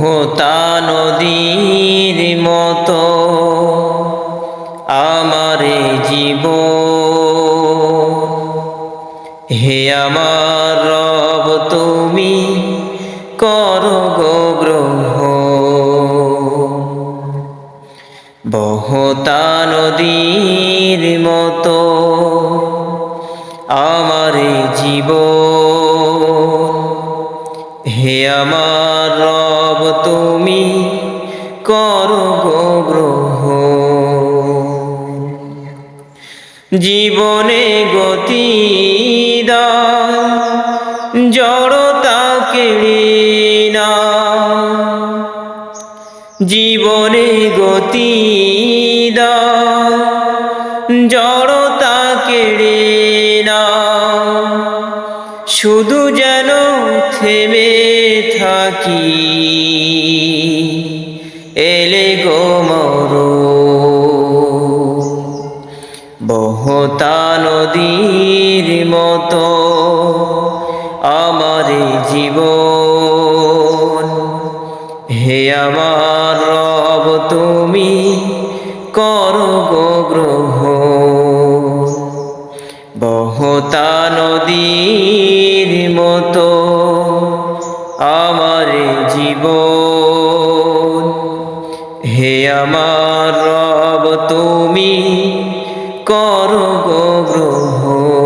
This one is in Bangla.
বহতা নদীর মতো আমারে জীব। হে আমার রব, তুমি কর গ্রহ। বহতা নদীর মতো আমার জীব। হে আমার রব তুমি কর গ্রহ। জীবনে গতি জড়তা কেড়ে না জীবনে গতি দাও শুধু যেন থেমে থাকি। এলে গো মরো। বহতা নদীর মতো আমার জীবন। হে আমার রব, তুমি কর গো গ্রহ। বহতা নদীর জীবন হে আমার রব তুমি করো গো গ্রহ।